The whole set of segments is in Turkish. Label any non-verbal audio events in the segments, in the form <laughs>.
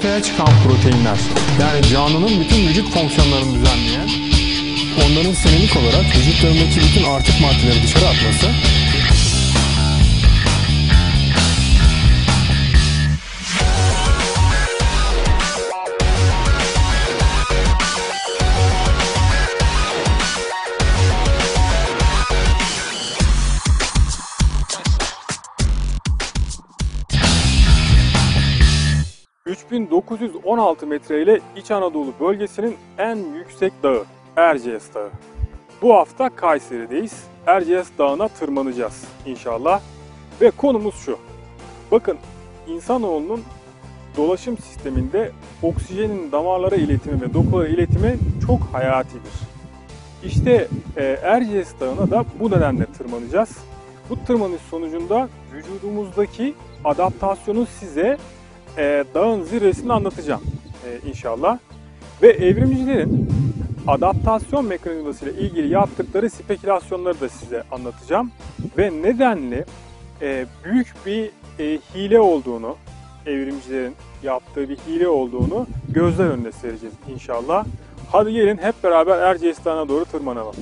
ortaya çıkan proteinler, yani canlının bütün vücut fonksiyonlarını düzenleyen, onların senelik olarak vücutlarındaki bütün artık maddeleri dışarı atması ...3916 metre ile İç Anadolu bölgesinin en yüksek dağı Erciyes Dağı. Bu hafta Kayseri'deyiz. Erciyes Dağı'na tırmanacağız inşallah. Ve konumuz şu. Bakın insanoğlunun dolaşım sisteminde oksijenin damarlara iletimi ve dokulara iletimi çok hayatidir. İşte e, Erciyes Dağı'na da bu nedenle tırmanacağız. Bu tırmanış sonucunda vücudumuzdaki adaptasyonu size e, dağın zirvesini anlatacağım e, inşallah. Ve evrimcilerin adaptasyon mekanizması ile ilgili yaptıkları spekülasyonları da size anlatacağım. Ve nedenli e, büyük bir e, hile olduğunu, evrimcilerin yaptığı bir hile olduğunu gözler önüne sereceğiz inşallah. Hadi gelin hep beraber Erciyes Dağı'na doğru tırmanalım.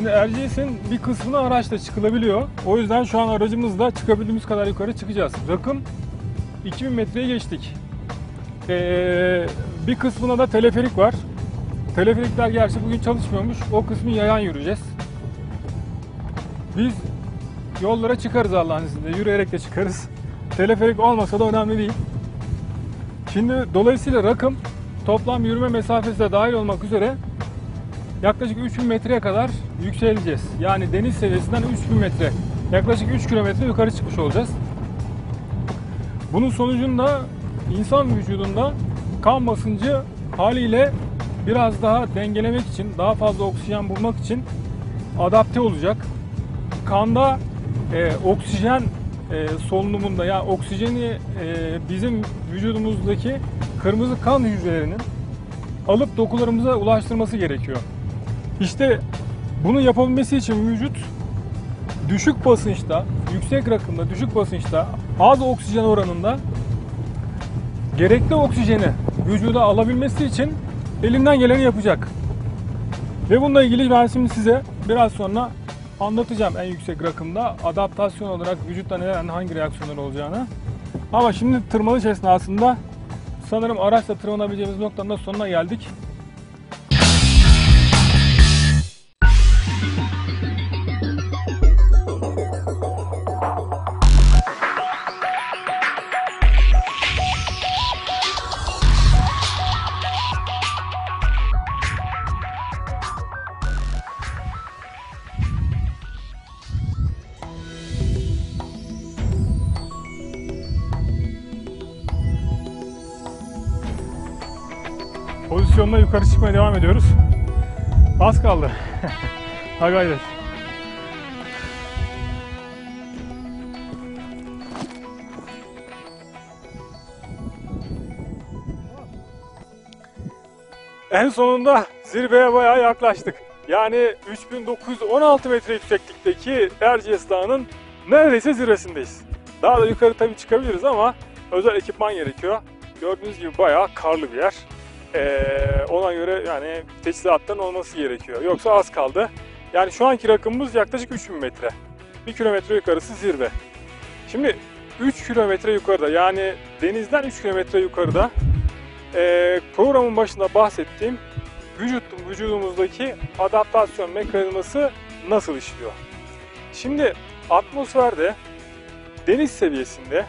Şimdi Erciyes'in bir kısmına araçla çıkılabiliyor. O yüzden şu an aracımızla çıkabildiğimiz kadar yukarı çıkacağız. Rakım 2000 metreye geçtik. Ee, bir kısmına da teleferik var. Teleferikler gerçi bugün çalışmıyormuş. O kısmı yayan yürüyeceğiz. Biz yollara çıkarız Allah'ın izniyle. Yürüyerek de çıkarız. Teleferik olmasa da önemli değil. Şimdi dolayısıyla rakım toplam yürüme mesafesi de dahil olmak üzere yaklaşık 3000 metreye kadar yükseleceğiz. Yani deniz seviyesinden 3000 metre, yaklaşık 3 kilometre yukarı çıkmış olacağız. Bunun sonucunda insan vücudunda kan basıncı haliyle biraz daha dengelemek için, daha fazla oksijen bulmak için adapte olacak. Kanda e, oksijen e, solunumunda yani oksijeni e, bizim vücudumuzdaki kırmızı kan hücrelerinin alıp dokularımıza ulaştırması gerekiyor. İşte bunu yapabilmesi için vücut düşük basınçta, yüksek rakımda, düşük basınçta, az oksijen oranında gerekli oksijeni vücuda alabilmesi için elinden geleni yapacak. Ve bununla ilgili ben şimdi size biraz sonra anlatacağım en yüksek rakımda adaptasyon olarak vücutta neler hangi reaksiyonlar olacağını. Ama şimdi tırmanış esnasında sanırım araçla tırmanabileceğimiz noktanın da sonuna geldik. Çıkmaya devam ediyoruz. Az kaldı. <laughs> ha gayret. En sonunda zirveye bayağı yaklaştık. Yani 3916 metre yükseklikteki Erciyes Dağı'nın neredeyse zirvesindeyiz. Daha da yukarı tabii çıkabiliriz ama özel ekipman gerekiyor. Gördüğünüz gibi bayağı karlı bir yer. Ee, ona göre yani teçhizatların olması gerekiyor. Yoksa az kaldı. Yani şu anki rakımımız yaklaşık 3000 metre. 1 kilometre yukarısı zirve. Şimdi 3 kilometre yukarıda yani denizden 3 kilometre yukarıda e, programın başında bahsettiğim vücut, vücudumuzdaki adaptasyon mekanizması nasıl işliyor? Şimdi atmosferde deniz seviyesinde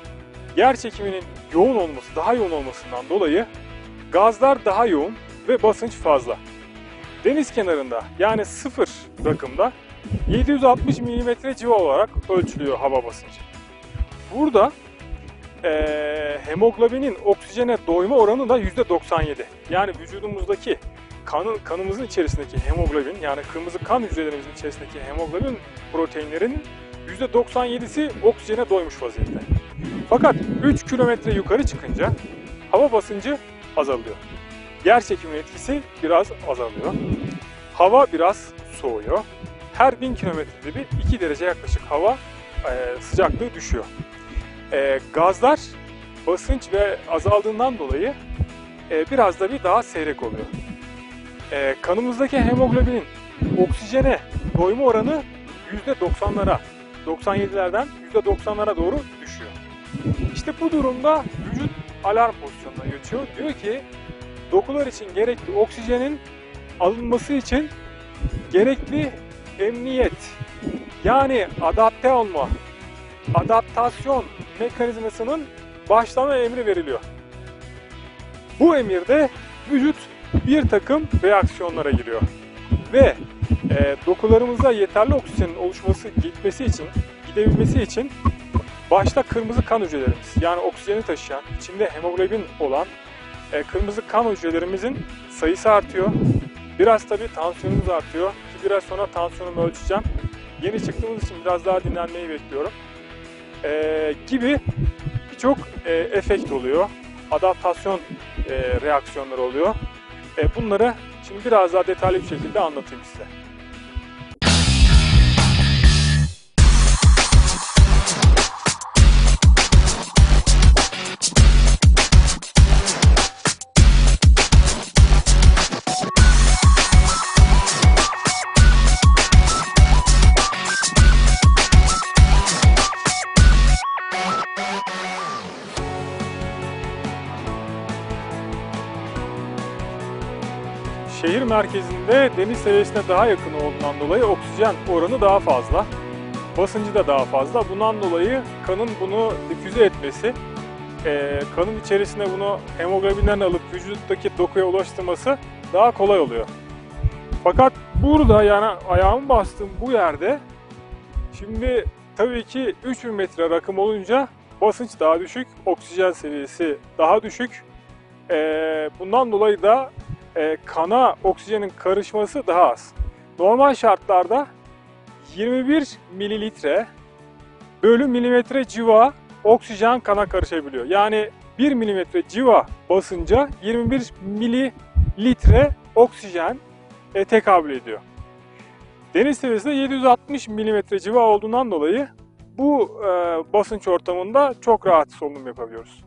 yer çekiminin yoğun olması, daha yoğun olmasından dolayı Gazlar daha yoğun ve basınç fazla. Deniz kenarında yani sıfır rakımda 760 mm civa olarak ölçülüyor hava basıncı. Burada e, hemoglobinin oksijene doyma oranı da %97. Yani vücudumuzdaki kanın, kanımızın içerisindeki hemoglobin yani kırmızı kan hücrelerimizin içerisindeki hemoglobin proteinlerin %97'si oksijene doymuş vaziyette. Fakat 3 kilometre yukarı çıkınca hava basıncı azalıyor. Yer çekimi etkisi biraz azalıyor. Hava biraz soğuyor. Her 1000 kilometrede bir 2 derece yaklaşık hava e, sıcaklığı düşüyor. E, gazlar basınç ve azaldığından dolayı e, biraz da bir daha seyrek oluyor. E, kanımızdaki hemoglobinin oksijene doyma oranı %90'lara, 97'lerden %90'lara doğru düşüyor. İşte bu durumda alarm pozisyonuna geçiyor. Diyor ki dokular için gerekli oksijenin alınması için gerekli emniyet yani adapte olma, adaptasyon mekanizmasının başlama emri veriliyor. Bu emirde vücut bir takım reaksiyonlara giriyor ve e, dokularımıza yeterli oksijenin oluşması, gitmesi için, gidebilmesi için başta kırmızı kan hücrelerimiz yani oksijeni taşıyan, içinde hemoglobin olan e, kırmızı kan hücrelerimizin sayısı artıyor. Biraz tabii tansiyonumuz artıyor ki biraz sonra tansiyonumu ölçeceğim. Yeni çıktığımız için biraz daha dinlenmeyi bekliyorum. E, gibi birçok e, efekt oluyor. Adaptasyon e, reaksiyonları oluyor. E, bunları şimdi biraz daha detaylı bir şekilde anlatayım size. Şehir merkezinde deniz seviyesine daha yakın olduğundan dolayı oksijen oranı daha fazla. Basıncı da daha fazla. Bundan dolayı kanın bunu difüze etmesi, e, kanın içerisine bunu hemoglobinden alıp vücuttaki dokuya ulaştırması daha kolay oluyor. Fakat burada yani ayağımı bastığım bu yerde şimdi tabii ki 3000 metre rakım olunca basınç daha düşük, oksijen seviyesi daha düşük. E, bundan dolayı da e, kana oksijenin karışması daha az. Normal şartlarda 21 mililitre bölü milimetre civa oksijen kana karışabiliyor. Yani 1 milimetre civa basınca 21 mililitre oksijen e, tekabül ediyor. Deniz seviyesinde 760 milimetre civa olduğundan dolayı bu e, basınç ortamında çok rahat solunum yapabiliyoruz.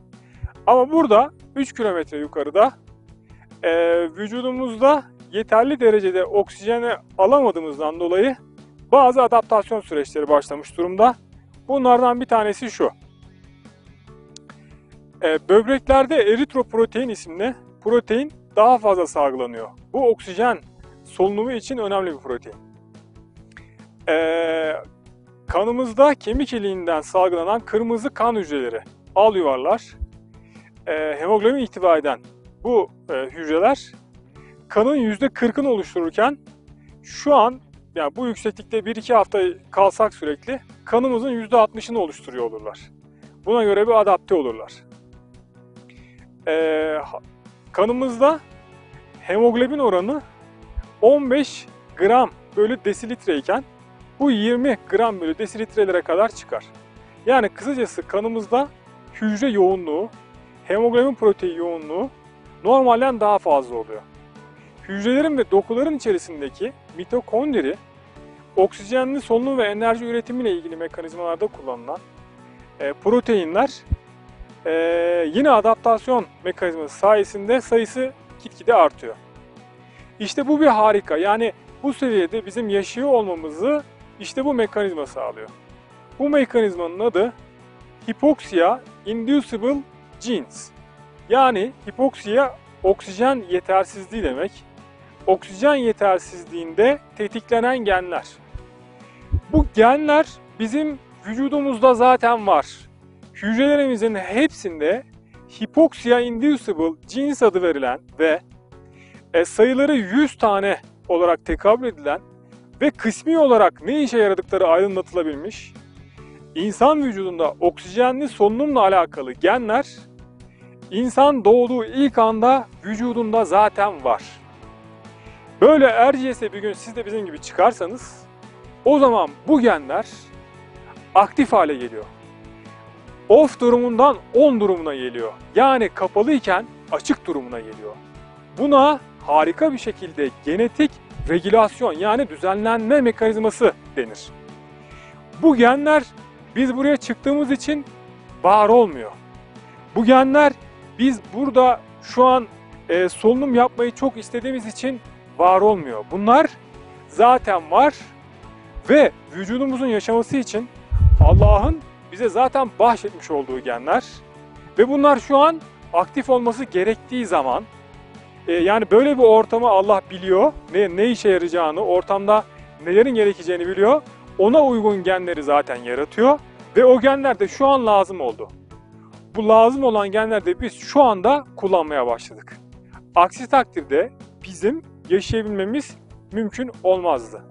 Ama burada 3 kilometre yukarıda e, vücudumuzda yeterli derecede oksijeni alamadığımızdan dolayı bazı adaptasyon süreçleri başlamış durumda. Bunlardan bir tanesi şu. E, böbreklerde eritroprotein isimli protein daha fazla salgılanıyor. Bu oksijen solunumu için önemli bir protein. E, kanımızda kemik iliğinden salgılanan kırmızı kan hücreleri, al yuvarlar, e, hemoglobin ihtiva eden bu e, hücreler kanın %40'ını oluştururken şu an yani bu yükseklikte 1-2 hafta kalsak sürekli kanımızın %60'ını oluşturuyor olurlar. Buna göre bir adapte olurlar. Ee, kanımızda hemoglobin oranı 15 gram bölü desilitre iken bu 20 gram bölü desilitrelere kadar çıkar. Yani kısacası kanımızda hücre yoğunluğu, hemoglobin protein yoğunluğu normalden daha fazla oluyor. Hücrelerin ve dokuların içerisindeki mitokondri, oksijenli solunum ve enerji üretimiyle ilgili mekanizmalarda kullanılan e, proteinler e, yine adaptasyon mekanizması sayesinde sayısı gitgide artıyor. İşte bu bir harika. Yani bu seviyede bizim yaşıyor olmamızı işte bu mekanizma sağlıyor. Bu mekanizmanın adı Hypoxia Inducible Genes. Yani hipoksiya oksijen yetersizliği demek. Oksijen yetersizliğinde tetiklenen genler. Bu genler bizim vücudumuzda zaten var. Hücrelerimizin hepsinde hipoksiya inducible genes adı verilen ve e, sayıları 100 tane olarak tekabül edilen ve kısmi olarak ne işe yaradıkları aydınlatılabilmiş, insan vücudunda oksijenli solunumla alakalı genler İnsan doğduğu ilk anda vücudunda zaten var. Böyle erciyese bir gün siz de bizim gibi çıkarsanız o zaman bu genler aktif hale geliyor. Off durumundan on durumuna geliyor. Yani kapalı iken açık durumuna geliyor. Buna harika bir şekilde genetik regülasyon yani düzenlenme mekanizması denir. Bu genler biz buraya çıktığımız için var olmuyor. Bu genler biz burada şu an e, solunum yapmayı çok istediğimiz için var olmuyor. Bunlar zaten var ve vücudumuzun yaşaması için Allah'ın bize zaten bahşetmiş olduğu genler ve bunlar şu an aktif olması gerektiği zaman e, yani böyle bir ortamı Allah biliyor. Ne, ne işe yarayacağını, ortamda nelerin gerekeceğini biliyor. Ona uygun genleri zaten yaratıyor. Ve o genler de şu an lazım oldu. Bu lazım olan genleri de biz şu anda kullanmaya başladık. Aksi takdirde bizim yaşayabilmemiz mümkün olmazdı.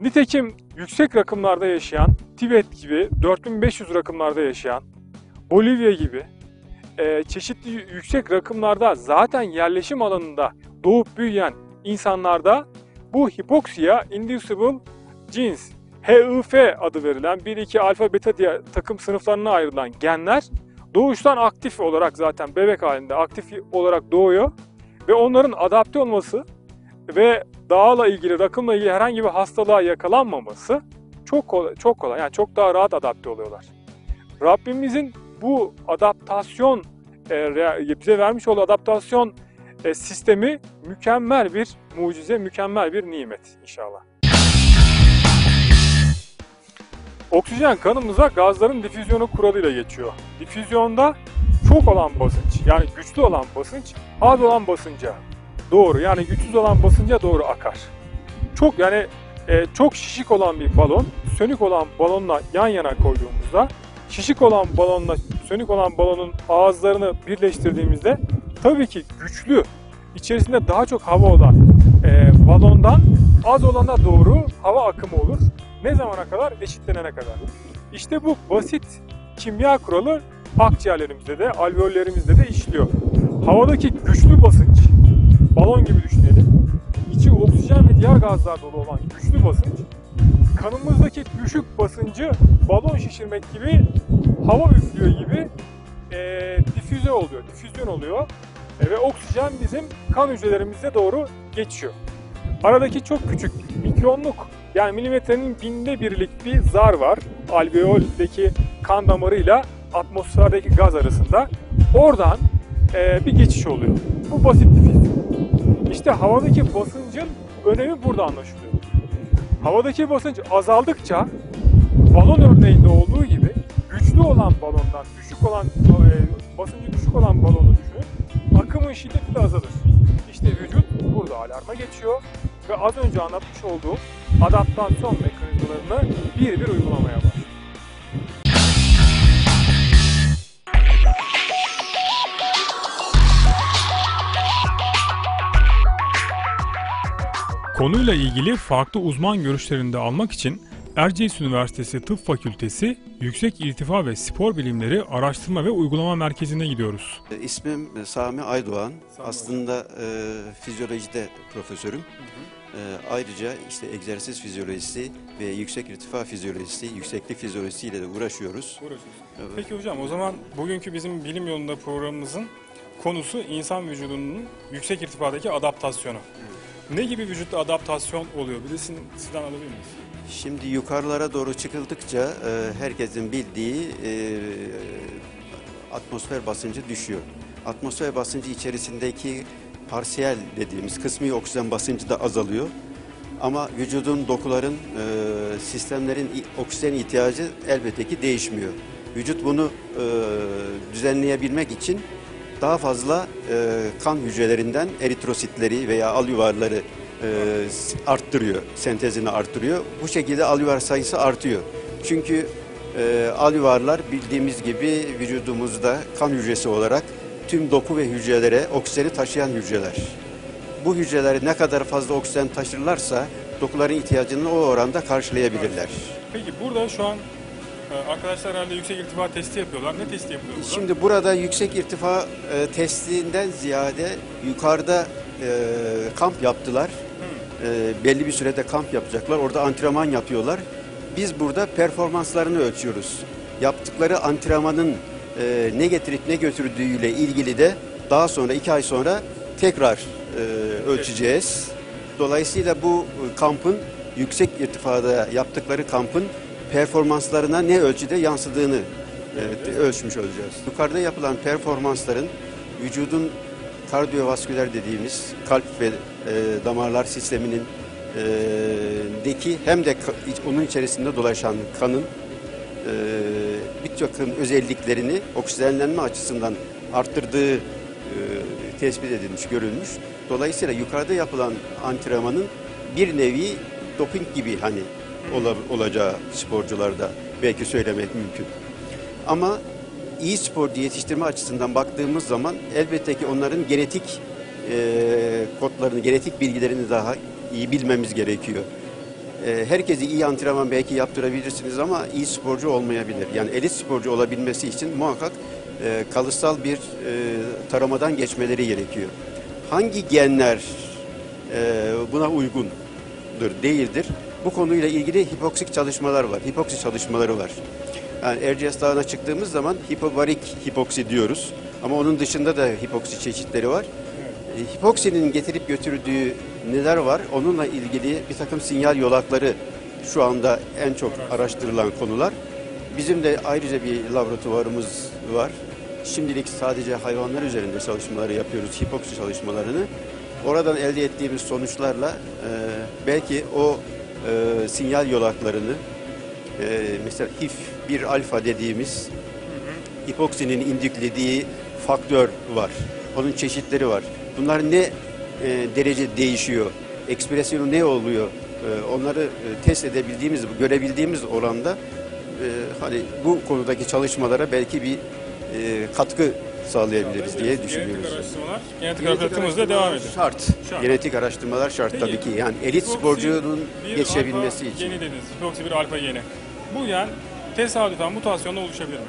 Nitekim yüksek rakımlarda yaşayan, Tibet gibi 4500 rakımlarda yaşayan, Bolivya gibi e, çeşitli yüksek rakımlarda zaten yerleşim alanında doğup büyüyen insanlarda bu hipoksiya inducible genes HIF adı verilen 1-2 alfa beta diye takım sınıflarına ayrılan genler doğuştan aktif olarak zaten bebek halinde aktif olarak doğuyor ve onların adapte olması ve dağla ilgili, rakımla ilgili herhangi bir hastalığa yakalanmaması çok kolay, çok kolay. Yani çok daha rahat adapte oluyorlar. Rabbimizin bu adaptasyon e, bize vermiş olduğu adaptasyon e, sistemi mükemmel bir mucize, mükemmel bir nimet inşallah. Oksijen kanımıza gazların difüzyonu kuralıyla geçiyor. Difüzyonda çok olan basınç, yani güçlü olan basınç, az olan basınca doğru, yani güçsüz olan basınca doğru akar. Çok yani e, çok şişik olan bir balon, sönük olan balonla yan yana koyduğumuzda, şişik olan balonla sönük olan balonun ağızlarını birleştirdiğimizde tabii ki güçlü, içerisinde daha çok hava olan e, balondan az olana doğru hava akımı olur. Ne zamana kadar? Eşitlenene kadar. İşte bu basit kimya kuralı akciğerlerimizde de, alveollerimizde de işliyor. Havadaki güçlü basınç, balon gibi düşünelim. İçi oksijen ve diğer gazlar dolu olan güçlü basınç, kanımızdaki düşük basıncı balon şişirmek gibi, hava üflüyor gibi e, difüze oluyor, difüzyon oluyor. E, ve oksijen bizim kan hücrelerimize doğru geçiyor. Aradaki çok küçük mikronluk yani milimetrenin binde birlik bir zar var. Alveoldeki kan damarıyla atmosferdeki gaz arasında. Oradan e, bir geçiş oluyor. Bu basit bir fizik. İşte havadaki basıncın önemi burada anlaşılıyor. Havadaki basınç azaldıkça balon örneğinde olduğu gibi güçlü olan balondan düşük olan e, basıncı düşük olan balonu düşünün. Akımın şiddeti de azalır. İşte vücut burada alarma geçiyor ve az önce anlatmış olduğum adaptasyon mekanizmalarını bir bir uygulamaya başlıyor. Konuyla ilgili farklı uzman görüşlerini de almak için Erciyes Üniversitesi Tıp Fakültesi Yüksek İrtifa ve Spor Bilimleri Araştırma ve Uygulama Merkezi'ne gidiyoruz. İsmim Sami Aydoğan. Aslında e, fizyolojide profesörüm. E, ayrıca işte egzersiz fizyolojisi ve yüksek irtifa fizyolojisi, yükseklik fizyolojisi ile de uğraşıyoruz. Evet. Peki hocam o zaman bugünkü bizim bilim yolunda programımızın konusu insan vücudunun yüksek irtifadaki adaptasyonu. Ne gibi vücutta adaptasyon oluyor? Bir de sizden alabilir miyiz? Şimdi yukarılara doğru çıkıldıkça e, herkesin bildiği e, atmosfer basıncı düşüyor. Atmosfer basıncı içerisindeki parsiyel dediğimiz kısmi oksijen basıncı da azalıyor. Ama vücudun, dokuların, e, sistemlerin oksijen ihtiyacı elbette ki değişmiyor. Vücut bunu e, düzenleyebilmek için daha fazla e, kan hücrelerinden eritrositleri veya alüvarları e, arttırıyor, sentezini arttırıyor. Bu şekilde alüvar sayısı artıyor. Çünkü e, alüvarlar bildiğimiz gibi vücudumuzda kan hücresi olarak tüm doku ve hücrelere oksijeni taşıyan hücreler. Bu hücreler ne kadar fazla oksijen taşırlarsa dokuların ihtiyacını o oranda karşılayabilirler. Peki burada şu an e, arkadaşlar herhalde yüksek irtifa testi yapıyorlar. Ne testi yapıyor burada? Şimdi burada yüksek irtifa e, testinden ziyade yukarıda e, kamp yaptılar. E, belli bir sürede kamp yapacaklar. Orada antrenman yapıyorlar. Biz burada performanslarını ölçüyoruz. Yaptıkları antrenmanın e, ne getirip ne götürdüğüyle ilgili de daha sonra iki ay sonra tekrar e, ölçeceğiz. Dolayısıyla bu kampın yüksek irtifada yaptıkları kampın performanslarına ne ölçüde yansıdığını e, ölçmüş olacağız. Yukarıda yapılan performansların vücudun kardiyovasküler dediğimiz kalp ve e, damarlar sisteminin e, deki hem de onun içerisinde dolaşan kanın e, bir takım özelliklerini oksijenlenme açısından arttırdığı e, tespit edilmiş, görülmüş. Dolayısıyla yukarıda yapılan antrenmanın bir nevi doping gibi hani ola- olacağı sporcularda belki söylemek mümkün. Ama iyi sporcu yetiştirme açısından baktığımız zaman elbette ki onların genetik e, kodlarını, genetik bilgilerini daha iyi bilmemiz gerekiyor. E, herkesi iyi antrenman belki yaptırabilirsiniz ama iyi sporcu olmayabilir. Yani elit sporcu olabilmesi için muhakkak e, kalıtsal bir e, taramadan geçmeleri gerekiyor. Hangi genler e, buna uygundur, değildir? Bu konuyla ilgili hipoksik çalışmalar var, hipoksi çalışmaları var. Yani Erciyes Dağı'na çıktığımız zaman hipobarik hipoksi diyoruz. Ama onun dışında da hipoksi çeşitleri var. E, Hipoksinin getirip götürdüğü neler var? Onunla ilgili bir takım sinyal yolakları şu anda en çok araştırılan konular. Bizim de ayrıca bir laboratuvarımız var. Şimdilik sadece hayvanlar üzerinde çalışmaları yapıyoruz, hipoksi çalışmalarını. Oradan elde ettiğimiz sonuçlarla e, belki o e, sinyal yolaklarını, e, mesela HIF 1 alfa dediğimiz hipoksinin indüklediği faktör var. Onun çeşitleri var. Bunlar ne e, derece değişiyor? Ekspresyonu ne oluyor? E, onları e, test edebildiğimiz, görebildiğimiz oranda e, hani bu konudaki çalışmalara belki bir e, katkı sağlayabiliriz diye düşünüyoruz. Genetik araştırmalar, genetik araştırmamız devam ediyor. Şart. Şart. Genetik araştırmalar şart Peki, tabii ki. Yani elit sporcunun bir alfa için. Geni dediniz. Hipoksi bir alfa geni. Bu gen tesadüfen mutasyonla oluşabilir mi?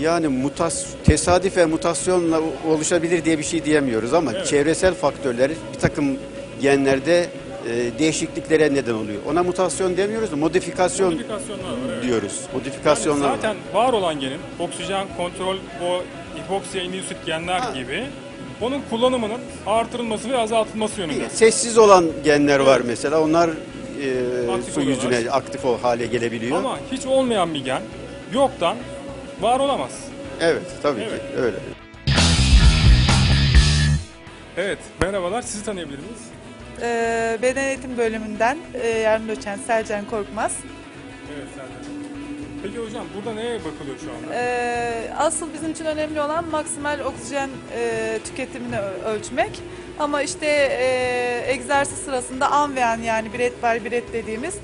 Yani mutas tesadüfen mutasyonla oluşabilir diye bir şey diyemiyoruz ama Evet. çevresel faktörler bir takım genlerde e, değişikliklere neden oluyor. Ona mutasyon demiyoruz da modifikasyon Modifikasyonlar var evet. diyoruz. Yani Modifikasyonlar var. zaten var olan genin oksijen kontrol o hipoksiye indüsit genler Ha. gibi onun kullanımının artırılması ve azaltılması yönünde. Sessiz olan genler var mesela. Onlar e, su oluyorlar. yüzüne aktif o hale gelebiliyor. Ama hiç olmayan bir gen yoktan var olamaz. evet, tabii Evet. ki öyle. Evet, merhabalar. Sizi tanıyabilir miyiz? Ee, Beden eğitim bölümünden e, yardım doçent Selcan Korkmaz. Evet, Serdar. Peki hocam burada neye bakılıyor şu anda? Ee, asıl bizim için önemli olan maksimal oksijen e, tüketimini ö- ölçmek. Ama işte e, egzersiz sırasında an ve an yani bir et var bir et dediğimiz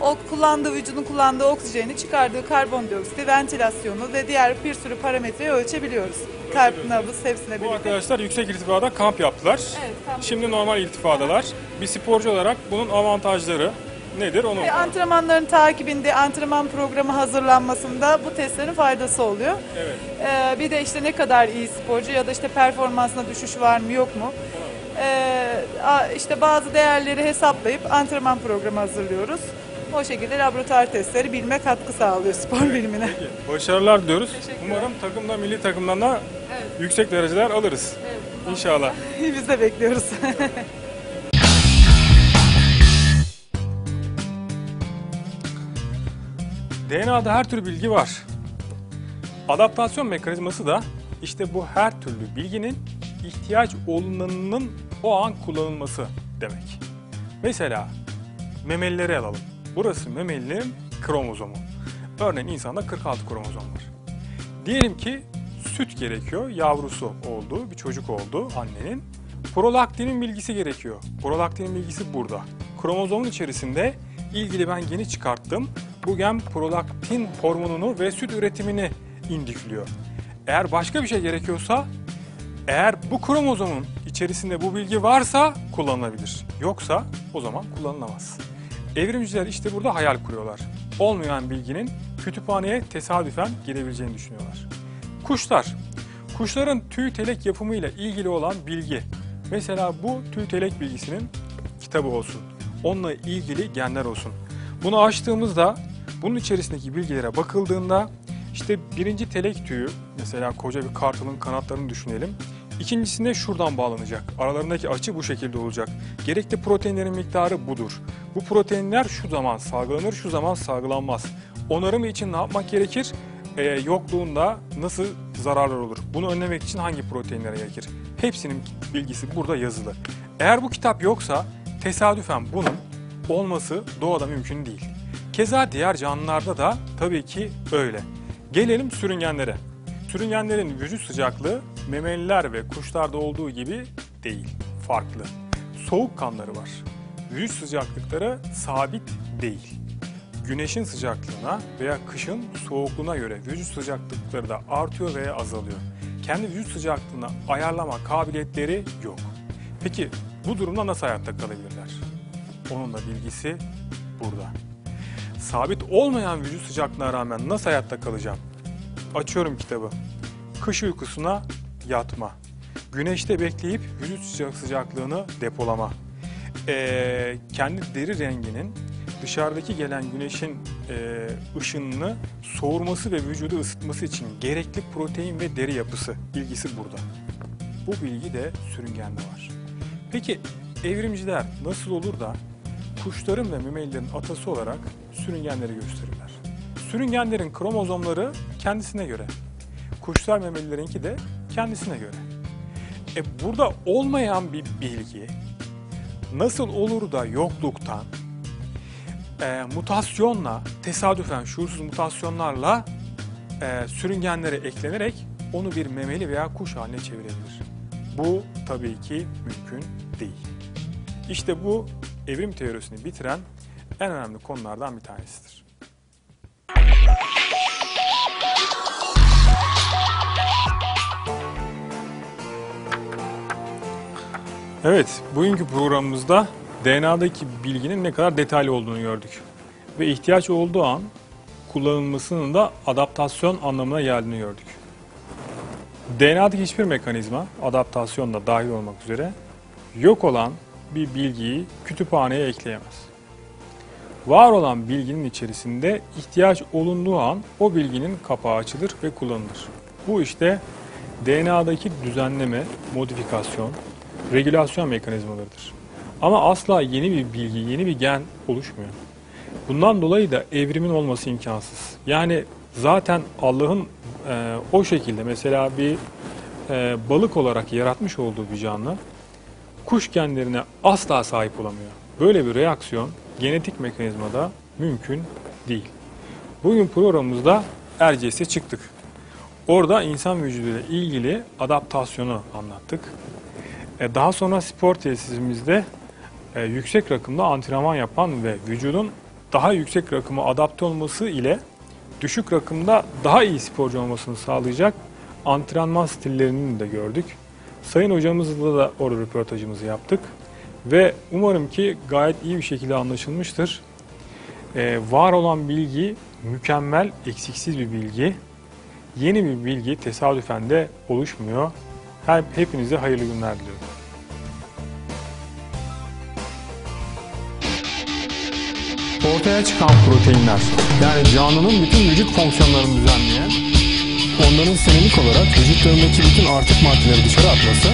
o kullandığı vücudun kullandığı oksijeni çıkardığı karbondioksiti, ventilasyonu ve diğer bir sürü parametreyi ölçebiliyoruz. Kalp, nabız hepsine Bu birlikte. arkadaşlar yüksek irtifada kamp yaptılar. Evet, kamp Şimdi normal irtifadalar. Bir sporcu olarak bunun avantajları nedir onu Ve antrenmanların takibinde, antrenman programı hazırlanmasında bu testlerin faydası oluyor. Evet. Ee, bir de işte ne kadar iyi sporcu ya da işte performansına düşüş var mı yok mu? A- işte bazı değerleri hesaplayıp antrenman programı hazırlıyoruz. O şekilde laboratuvar testleri bilme katkı sağlıyor spor bilimine. Peki, Başarılar diliyoruz. Teşekkürler. Umarım takımda, milli takımdan da Evet. yüksek dereceler alırız. İnşallah. <laughs> Biz de bekliyoruz. <laughs> DNA'da her tür bilgi var. Adaptasyon mekanizması da işte bu her türlü bilginin ihtiyaç olunanının o an kullanılması demek. Mesela memelileri alalım. Burası memelinin kromozomu. Örneğin insanda 46 kromozom var. Diyelim ki süt gerekiyor, yavrusu oldu, bir çocuk oldu annenin. Prolaktinin bilgisi gerekiyor. Prolaktinin bilgisi burada. Kromozomun içerisinde ilgili ben geni çıkarttım. Bu gen prolaktin hormonunu ve süt üretimini indikliyor. Eğer başka bir şey gerekiyorsa eğer bu kromozomun içerisinde bu bilgi varsa kullanılabilir. Yoksa o zaman kullanılamaz. Evrimciler işte burada hayal kuruyorlar. Olmayan bilginin kütüphaneye tesadüfen girebileceğini düşünüyorlar. Kuşlar. Kuşların tüy telek yapımıyla ilgili olan bilgi. Mesela bu tüy telek bilgisinin kitabı olsun. Onunla ilgili genler olsun. Bunu açtığımızda bunun içerisindeki bilgilere bakıldığında işte birinci telek tüyü mesela koca bir kartalın kanatlarını düşünelim. İkincisinde şuradan bağlanacak. Aralarındaki açı bu şekilde olacak. Gerekli proteinlerin miktarı budur. Bu proteinler şu zaman salgılanır, şu zaman salgılanmaz. Onarımı için ne yapmak gerekir? Ee, yokluğunda nasıl zararlar olur? Bunu önlemek için hangi proteinlere gerekir? Hepsinin bilgisi burada yazılı. Eğer bu kitap yoksa tesadüfen bunun olması doğada mümkün değil. Keza diğer canlılarda da tabii ki öyle. Gelelim sürüngenlere. Sürüngenlerin vücut sıcaklığı memeliler ve kuşlarda olduğu gibi değil, farklı. Soğuk kanları var. Vücut sıcaklıkları sabit değil. Güneşin sıcaklığına veya kışın soğukluğuna göre vücut sıcaklıkları da artıyor veya azalıyor. Kendi vücut sıcaklığını ayarlama kabiliyetleri yok. Peki bu durumda nasıl hayatta kalabilirler? Onun da bilgisi burada. Sabit olmayan vücut sıcaklığına rağmen nasıl hayatta kalacağım? Açıyorum kitabı. Kış uykusuna yatma. Güneşte bekleyip vücut sıcak sıcaklığını depolama. Ee, kendi deri renginin dışarıdaki gelen güneşin e, ışınını soğurması ve vücudu ısıtması için gerekli protein ve deri yapısı bilgisi burada. Bu bilgi de sürüngende var. Peki evrimciler nasıl olur da kuşların ve memelilerin atası olarak sürüngenleri gösterirler? Sürüngenlerin kromozomları kendisine göre. Kuşlar memelilerinki de kendisine göre. E burada olmayan bir bilgi nasıl olur da yokluktan e, mutasyonla, tesadüfen şuursuz mutasyonlarla e, sürüngenlere eklenerek onu bir memeli veya kuş haline çevirebilir. Bu tabii ki mümkün değil. İşte bu evrim teorisini bitiren en önemli konulardan bir tanesidir. Evet, bugünkü programımızda DNA'daki bilginin ne kadar detaylı olduğunu gördük. Ve ihtiyaç olduğu an kullanılmasının da adaptasyon anlamına geldiğini gördük. DNA'daki hiçbir mekanizma, adaptasyon da dahil olmak üzere, yok olan bir bilgiyi kütüphaneye ekleyemez. Var olan bilginin içerisinde ihtiyaç olunduğu an o bilginin kapağı açılır ve kullanılır. Bu işte DNA'daki düzenleme, modifikasyon, regülasyon mekanizmalarıdır. Ama asla yeni bir bilgi, yeni bir gen oluşmuyor. Bundan dolayı da evrimin olması imkansız. Yani zaten Allah'ın e, o şekilde mesela bir e, balık olarak yaratmış olduğu bir canlı kuş genlerine asla sahip olamıyor. Böyle bir reaksiyon genetik mekanizmada mümkün değil. Bugün programımızda Erciyes'e çıktık. Orada insan vücuduyla ilgili adaptasyonu anlattık. E, daha sonra spor tesisimizde e, yüksek rakımda antrenman yapan ve vücudun daha yüksek rakıma adapte olması ile düşük rakımda daha iyi sporcu olmasını sağlayacak antrenman stillerini de gördük. Sayın hocamızla da orada röportajımızı yaptık. Ve umarım ki gayet iyi bir şekilde anlaşılmıştır. Ee, var olan bilgi mükemmel, eksiksiz bir bilgi. Yeni bir bilgi tesadüfen de oluşmuyor. Her, hepinize hayırlı günler diliyorum. Ortaya çıkan proteinler yani canlının bütün vücut fonksiyonlarını düzenleyen onların senelik olarak vücutlarındaki bütün artık maddeleri dışarı atması